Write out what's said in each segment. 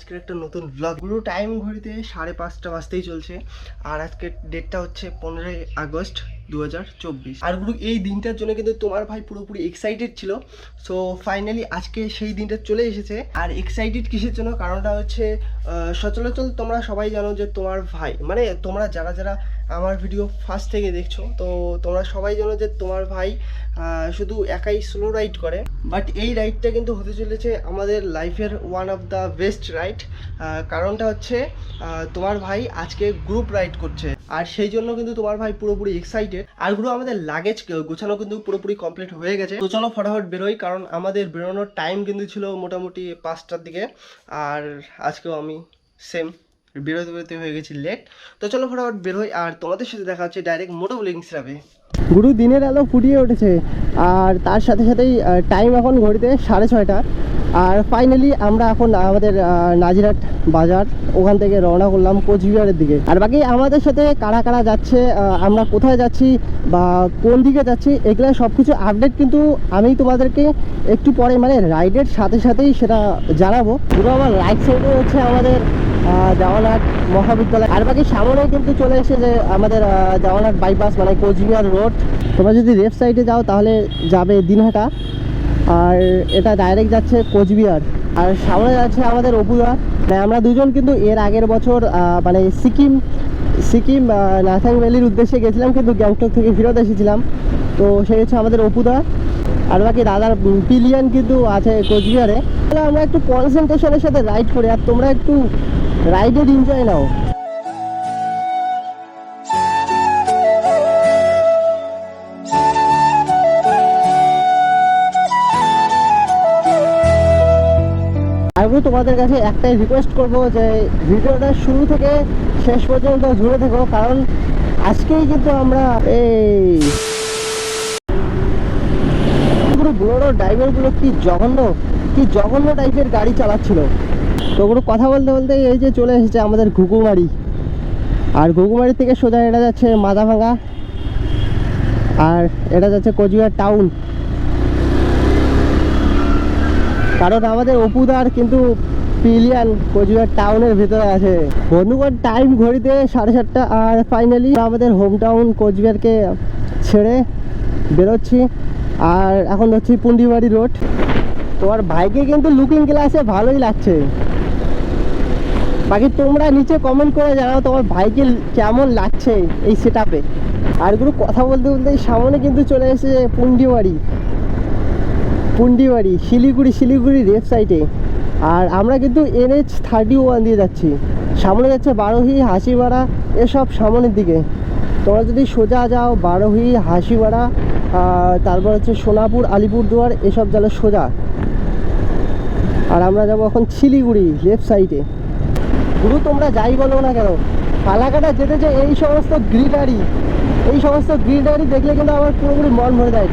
আজকের একটা নতুন ব্লগ পুরো টাইম ঘড়িতে সাড়ে পাঁচটা বাজতেই চলছে। আর আজকের ডেটটা হচ্ছে পনেরোই আগস্ট দু হাজার চব্বিশ। আর গুরু, এই দিনটার জন্য কিন্তু তোমার ভাই পুরোপুরি এক্সাইটেড ছিল। সো ফাইনালি আজকে সেই দিনটা চলে এসেছে। আর এক্সাইটেড কিসের জন্য? কারণটা হচ্ছে সচলাচল তোমরা সবাই জানো যে তোমার ভাই মানে তোমরা যারা যারা আমার ভিডিও ফার্স্ট থেকে দেখছ, তো তোমরা সবাই জানো যে তোমার ভাই শুধু একাই স্লো রাইড করে বাট এই রাইডটা কিন্তু হতে চলেছে আমাদের লাইফের one of the best ride কারণটা হচ্ছে তোমার ভাই আজকে গ্রুপ রাইড করছে, আর সেই জন্য কিন্তু তোমার ভাই পুরোপুরি এক্সাইটেড আরগুলো আমাদের লাগেজ গোছানো কিন্তু পুরোপুরি কমপ্লিট হয়ে গেছে। তো চলো ফটাফট বেরোই, কারণ আমাদের বেরোনোর টাইম কিন্তু ছিল মোটামুটি পাঁচটার দিকে, আর আজকেও আমি সেম বেরোতে বেরোতে হয়ে গেছি লেট তো চলো ফটাফট বেরোই আর তোমাদের সাথে দেখা হচ্ছে ডাইরেক্ট মোটো ব্লিংস যাবে গুরু, দিনের আলো ফুটিয়ে উঠেছে, আর তার সাথে সাথেই টাইম এখন ঘড়িতে সাড়ে ছয়টা। আর ফাইনালি আমরা এখন আমাদের নাজিরাট বাজার, ওখান থেকে রওনা করলাম কোচবিহারের দিকে। আর বাকি আমাদের সাথে কারা কারা যাচ্ছে আমরা কোথায় যাচ্ছি বা কোন দিকে যাচ্ছি এগুলো সব কিছু আপডেট কিন্তু আমি তোমাদেরকে একটু পরে মানে রাইডের সাথে সাথেই সেটা জানাব। পুরো আমার রাইট সাইডে হচ্ছে আমাদের আহ, মহাবিদ্যালয়। আর বাকি সামনে কিন্তু চলে এসে যে আমাদের আহ, বাইপাস মানে কোচবিহার রোড তোমরা যদি লেফট সাইডে যাও তাহলে যাবে দিনহাটা। আর এটা ডাইরেক্ট যাচ্ছে কোচবিহার। আর সামনে যাচ্ছে আমাদের অপুদা মানে আমরা দুজন কিন্তু এর আগের বছর মানে সিকিম সিকিম নাথাং ভ্যালির উদ্দেশ্যে গেছিলাম কিন্তু গ্যাংটক থেকে ফেরত এসেছিলাম। তো সেই হচ্ছে আমাদের অপুদা আর বাকি দাদার পিলিয়ান কিন্তু আছে কোচবিহারে। তাহলে আমরা একটু কনসেন্ট্রেশনের সাথে রাইড করি, আর তোমরা একটু রাইডের এনজয় নাও। আমি তোমাদের কাছে একটাই রিকোয়েস্ট করব যে ভিডিওটা শুরু থেকে শেষ পর্যন্ত জুড়ে থেকো, কারণ আজকেই কিন্তু আমরা এই পুরো বুড়ো ড্রাইভারগুলো কি জঘন্য কি জঘন্য টাইপের গাড়ি চালাচ্ছিল। তো ওগুলো কথা বলতে বলতে এই যে চলে এসেছে আমাদের ঘুঘুমারি। আর ঘুঘুমারি থেকে সোজা এটা যাচ্ছে মাদাভাঙা আর এটা যাচ্ছে কোচবিহার টাউন কারণ আমাদের অপুদার কিন্তু পিলিয়ান কোচবিহার টাউনের ভিতরে আছে। বন্ধুগণ টাইম ঘড়িতে সাড়ে সাতটা। আর ফাইনালি আমাদের হোম টাউন কোচবিহারকে ছেড়ে বেরোচ্ছি। আর এখন হচ্ছে পুন্ডিবাড়ি রোড। তোমার ভাইকে কিন্তু লুকিং গ্লাসে ভালোই লাগছে। বাকি তোমরা নিচে কমেন্ট করে জানাও তোমার ভাইকে কেমন লাগছে এই সেট আরগুলো কথা বলতে বলতে সামনে কিন্তু চলে এসেছে পুন্ডিবাড়ি। পুন্ডিবাড়ি, শিলিগুড়ি শিলিগুড়ি লেফট সাইডে আর আমরা কিন্তু এনএইচ থার্টি ওয়ান দিয়ে যাচ্ছি। সামনে যাচ্ছে বারোহি হাসিবাড়া এসব সামনের দিকে। তোমরা যদি সোজা যাও বারোহি হাসিবাড়া তারপর হচ্ছে সোনাপুর আলিপুরদুয়ার, এসব গেল সোজা। আর আমরা যাব এখন শিলিগুড়ি লেফট সাইডে গুরু, তোমরা যাই বলো না কেন? ফালাকাটা যেতে যে এই সমস্ত গ্রিনারি এই সমস্ত গ্রিনারি দেখলে কিন্তু আমার পুরোপুরি মন ভরে যায়।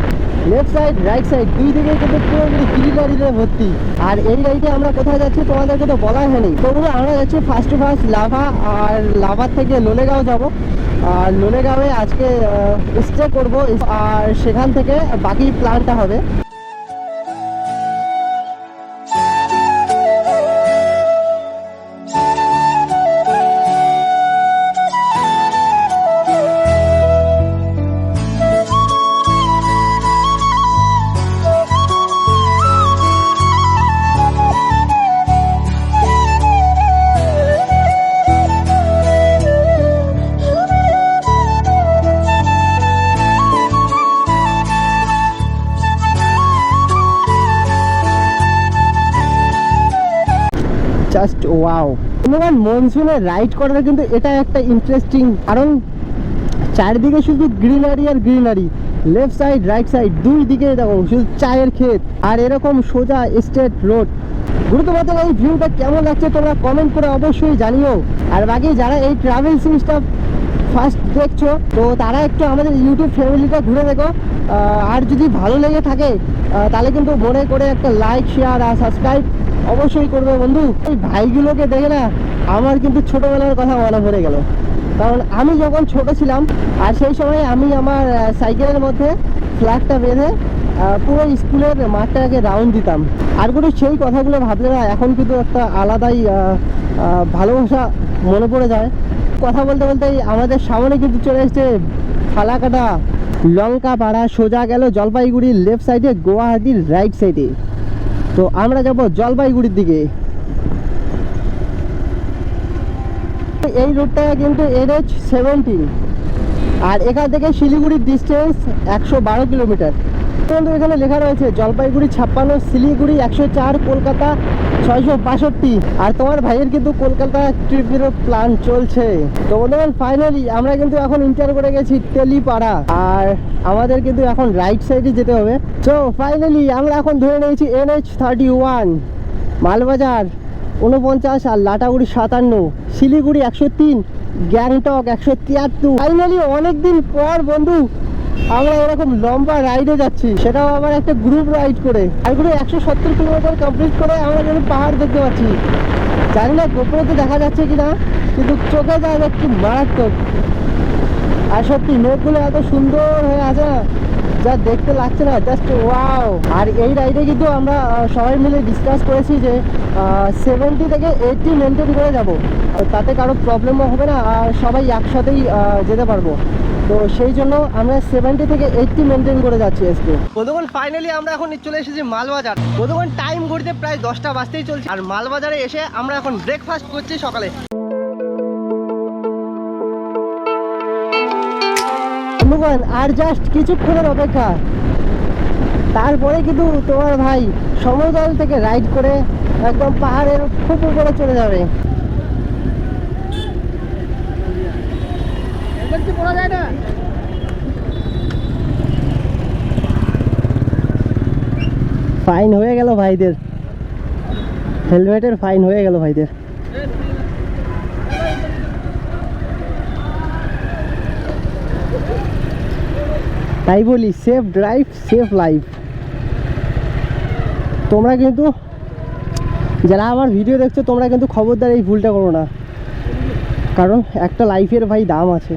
লেফট সাইড রাইট সাইড দুই দিকে কিন্তু পুরোপুরি গ্রিনারিতে ভর্তি। আর এই রাইডে আমরা কোথায় যাচ্ছি তোমাদেরকে তো বলাই হয়নি তো গুরু আমরা যাচ্ছি ফার্স্ট টু ফার্স্ট লাভা, আর লাভার থেকে লোলেগাঁও যাব। আর লোনেগাঁওয়ে আজকে স্টে করব। আর সেখান থেকে বাকি প্ল্যানটা হবে। মনসুনে রাইড করাটা কিন্তু এটা একটা ইন্টারেস্টিং কারণ চারিদিকে শুধু গ্রিনারি আর greenery left side right side দুই দিকে দেখো শুধু চায়ের ক্ষেত, আর এরকম সোজা স্টেট রোড গুরুত্বপূর্ণ এই ভিউটা কেমন লাগছে তোমরা কমেন্ট করে অবশ্যই জানিও। আর বাকি যারা এই ট্রাভেল সিরিজটা ফার্স্ট দেখছ, তো তারা একটু আমাদের ইউটিউব ফ্যামিলিটা ঘুরে দেখো। আর যদি ভালো লেগে থাকে তাহলে কিন্তু মনে করে একটা লাইক শেয়ার আর সাবস্ক্রাইব অবশ্যই করবে বন্ধু। এই ভাইগুলোকে দেখে না আমার কিন্তু ছোটোবেলার কথা মনে পড়ে গেল। কারণ আমি যখন ছোট ছিলাম, আর সেই সময় আমি আমার সাইকেলের মধ্যে ফ্ল্যাগটা বেঁধে পুরো স্কুলের মাঠটাকে রাউন্ড দিতাম। আর কোনো সেই কথাগুলো ভাবলে না এখন কিন্তু একটা আলাদাই ভালোবাসা মনে পড়ে যায়। কথা বলতে বলতে আমাদের সামনে কিন্তু চলে এসছে ফালাকাটা। লঙ্কা পাড়া সোজা গেল জলপাইগুড়ির লেফট সাইডে গুয়াহাটির রাইট সাইডে তো আমরা যাব জলপাইগুড়ির দিকে। এই রুটটা কিন্তু এনএইচ সেভেন্টিন আর এখান থেকে শিলিগুড়ির ডিস্টেন্স একশো বারো কিলোমিটার কিন্তু এখানে লেখা রয়েছে, জলপাইগুড়ি ছাপ্পান্ন, শিলিগুড়ি একশো চার, কলকাতা ছয়শো বাষট্টি। আর তোমার ভাইয়ের কিন্তু কলকাতা ট্রিপেরও প্ল্যান চলছে। তো বন্ধুগণ ফাইনালি আমরা কিন্তু এখন ইন্টার করে গেছি তেলিপাড়া। আর আমাদের কিন্তু এখন রাইট সাইডে যেতে হবে। তো ফাইনালি আমরা এখন ধরে নিয়েছি এনএইচ থার্টি ওয়ান মালবাজার উনপঞ্চাশ আর লাটাগুড়ি সাতান্ন, শিলিগুড়ি একশো তিন, গ্যাংটক একশো তিয়াত্তর। ফাইনালি অনেকদিন পর বন্ধু আমরা এরকম লম্বা রাইডে যাচ্ছি, সেটাও আবার একটা গ্রুপ রাইড করে। আর একশো সত্তর কিলোমিটার কমপ্লিট করে আমরা কিন্তু পাহাড় দেখতে পাচ্ছি। জানি না গোপরতে দেখা যাচ্ছে কিনা, কিন্তু চোখে যা যাচ্ছে মারাত্মক। আর সত্যি নোটগুলো এত সুন্দর হয়ে আছে না, যা দেখতে লাগছে না জাস্ট ওয়াও আর এই রাইডে কিন্তু আমরা সবাই মিলে ডিসকাস করেছি যে সেভেন্টি থেকে এইটটি মেনটেন করে যাব। তাতে কারও প্রবলেমও হবে না, আর সবাই একসাথেই যেতে পারব। তো সেই জন্য আমরা সেভেন্টি থেকে এইটটি মেনটেন করে যাচ্ছি আজকে। বন্ধুগণ ফাইনালি আমরা এখন চলে এসেছি মালবাজার। বন্ধুগণ টাইম ঘুরতে প্রায় দশটা বাজতেই চলছে। আর মালবাজারে এসে আমরা এখন ব্রেকফাস্ট করছি সকালে। বন্ধুগণ আর জাস্ট কিছুক্ষণের অপেক্ষা। তারপরে কিন্তু তোমার ভাই সমতল থেকে রাইড করে একদম পাহাড়ের খুব উপরে চলে যাবে। ফাইন হয়ে গেল ভাইদের। হেলমেটের ফাইন হয়ে গেল ভাইদের। তাই বলি সেফ ড্রাইভ সেফ লাইফ তোমরা কিন্তু, যারা আমার ভিডিও দেখছ, তোমরা কিন্তু খবরদার এই ভুলটা করো না। কারণ একটা লাইফের ভাই দাম আছে।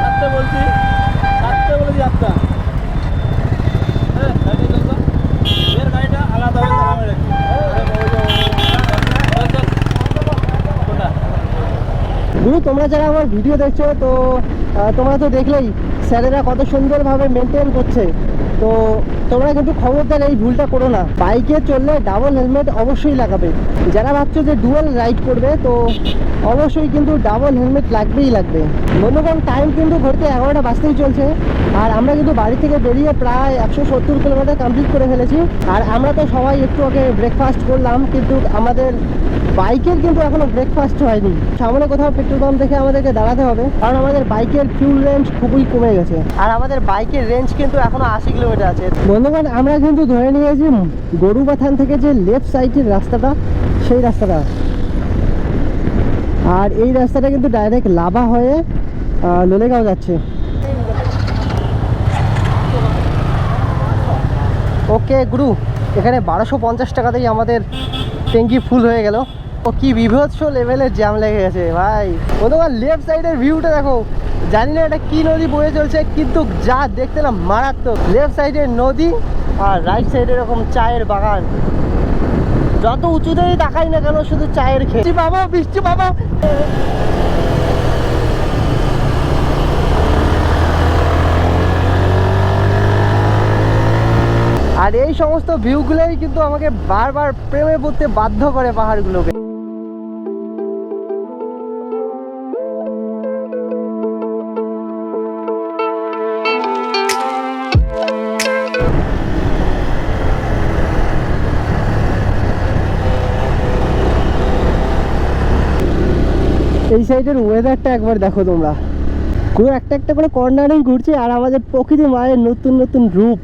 ছাড়তে বলছি আচ্ছা বলছি আচ্ছা। হ্যাঁ গাড়িটা? গুরু, তোমরা যারা আমার ভিডিও দেখছ, তো তোমরা তো দেখলেই, স্যারেরা কত সুন্দরভাবে মেনটেন করছে। তো তোমরা কিন্তু খবরদার এই ভুলটা করো না। বাইকে চললে ডাবল হেলমেট অবশ্যই লাগাবে। যারা ভাবছ যে ডুয়াল রাইড করবে, তো অবশ্যই কিন্তু ডাবল হেলমেট লাগবেই লাগবে। বন্ধুগণ টাইম কিন্তু ঘুরতে এগারোটা বাজতেই চলছে। আর আমরা কিন্তু বাড়ি থেকে বেরিয়ে প্রায় একশো সত্তর কিলোমিটার কমপ্লিট করে ফেলেছি। আর আমরা তো সবাই একটু আগে ব্রেকফাস্ট করলাম, কিন্তু আমাদের বাইকের কিন্তু এখনও ব্রেকফাস্ট হয়নি। সামনে কোথাও পেট্রোল পাম্প দেখে আমাদেরকে দাঁড়াতে হবে। কারণ আমাদের বাইকের ফিউল রেঞ্জ খুবই কমে গেছে। আর আমাদের বাইকের রেঞ্জ কিন্তু এখনও আশি কিলোমিটার আছে। বন্ধুগণ, আমরা কিন্তু ধরে নিয়েছি গরুবাথান থেকে যে লেফট সাইডের রাস্তাটা, সেই রাস্তাটা। আর এই রাস্তাটা কিন্তু ডাইরেক্ট লাভা হয়ে লোলেগাঁও যাচ্ছে। ওকে, গুরু, এখানে বারোশো পঞ্চাশ টাকাতেই আমাদের ট্যাঙ্কি ফুল হয়ে গেল। ও কি বিভৎস লেভেলের জ্যাম লেগে গেছে, ভাই। ও তোমার লেফট সাইডের ভিউটা দেখো। জানি না এটা কি নদী বয়ে চলছে, কিন্তু যা দেখতে না মারাত্মক। লেফট সাইডের নদী আর রাইট সাইডে এরকম চায়ের বাগান। যত উঁচুতেই দেখাই না কেন, শুধু চায়ের খেয়ে বাবা বৃষ্টি বাবা আর এই সমস্ত ভিউগুলোই কিন্তু আমাকে বারবার প্রেমে পড়তে বাধ্য করে পাহাড়গুলোকে। এই সাইডের ওয়েদারটা একবার দেখো তোমরা। পুরো একটা একটা করে কর্নারে ঘুরছে আর আমাদের প্রকৃতি মায়ের নতুন নতুন রূপ।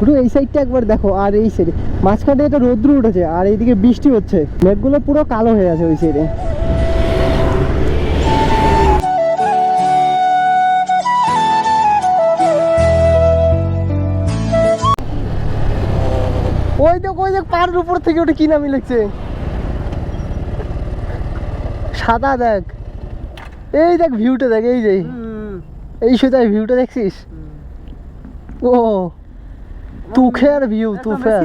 পুরো এই সাইডটা একবার দেখো আর এই সাইডে মাঝখানে এটা রৌদ্র উঠেছে আর এইদিকে বৃষ্টি হচ্ছে। মেঘগুলো পুরো কালো হয়ে আছে ওই সাইডে ওই দেখ ওই দেখ পাহাড়ের উপর থেকে ওটা কি নামি লিখছে? সাদা দেখ। এই দেখ ভিউটা দেখ এই যে। এই সোজা ভিউটা দেখছিস? ও। তুফের ভিউ তুফের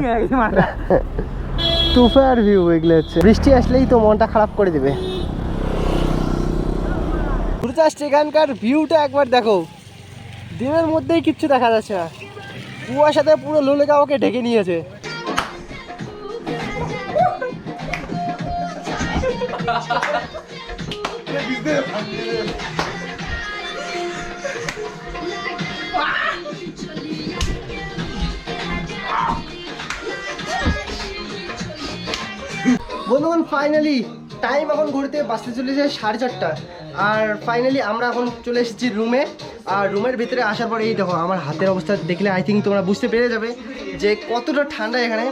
তুফের ভিউ এগুলো হচ্ছে। বৃষ্টি আসলেই তো মনটা খারাপ করে দেবে। জাস্ট এখানকার ভিউটা একবার দেখো। দিনের মধ্যেই কিচ্ছু দেখা যাচ্ছে না। কুয়াশাতে পুরো লোলে গাওকে ঢেকে নিয়েছে। বন্ধুগণ ফাইনালি টাইম এখন ঘুরতে বাসতে চলেছে সাড়ে চারটা। আর ফাইনালি আমরা এখন চলে এসেছি রুমে আর রুমের ভিতরে আসার পর এই দেখো, আমার হাতের অবস্থা দেখলে আই থিঙ্ক তোমরা বুঝতে পেরে যাবে যে কতটা ঠান্ডা এখানে।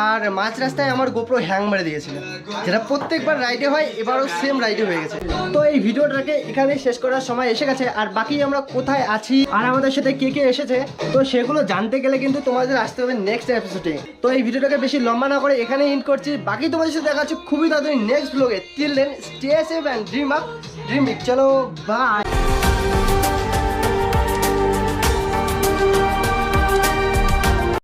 আর মাঝ রাস্তায় আমার গোপ্রো হ্যাং মেরে দিয়েছিল, যেটা প্রত্যেকবার রাইডে হয়, এবারও সেম রাইডে হয়ে গেছে। তো এই ভিডিওটাকে এখানে শেষ করার সময় এসে গেছে, আর বাকি আমরা কোথায় আছি, আর আমাদের সাথে কে কে এসেছে, তো সেগুলো জানতে গেলে কিন্তু তোমাদের আসতে হবে নেক্সট এপিসোডে তো এই ভিডিওটাকে বেশি লম্বা না করে এখানে ইন্ড করছি, বাকি তোমাদের সাথে দেখা খুবই তাড়াতাড়ি নেক্সট ব্লগে till then stay safe and dream up dream চলো বাই